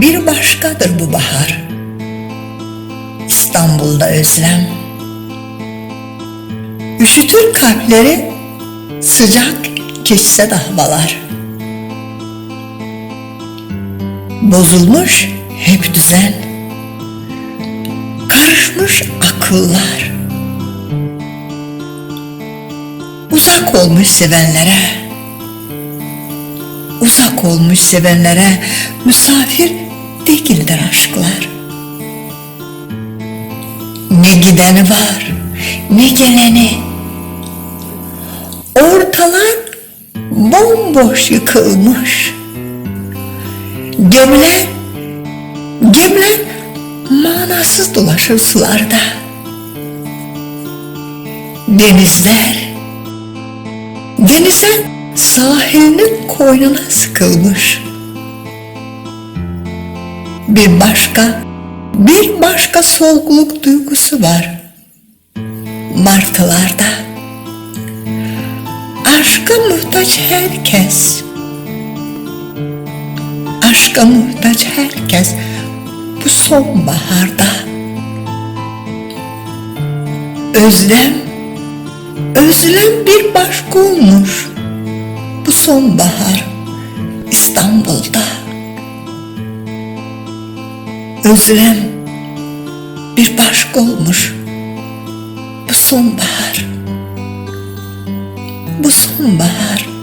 bir başkadır bu bahar. İstanbul'da özlem. Üşütür kalpleri sıcak geçse de havalar. Bozulmuş hep düzen. Karışmış akıllar. Uzak olmuş sevenlere. Uzak olmuş sevenlere misafir değildir aşklar. Ne gideni var, ne geleni. Ortalar bomboş yıkılmış. Gemiler, gemiler manasız dolaşır sularda. Denizler, denizler sahilinin koynuna sıkılmış. Bir başka, bir başka solgunluk duygusu var. Martılarda. Aşka muhtaç herkes. Aşka muhtaç herkes bu sonbaharda. Özlem, özlem bir başka olmuş bu sonbahar İstanbul'da. Özlem bir başka olmuş bu sonbahar. Bu sonbahar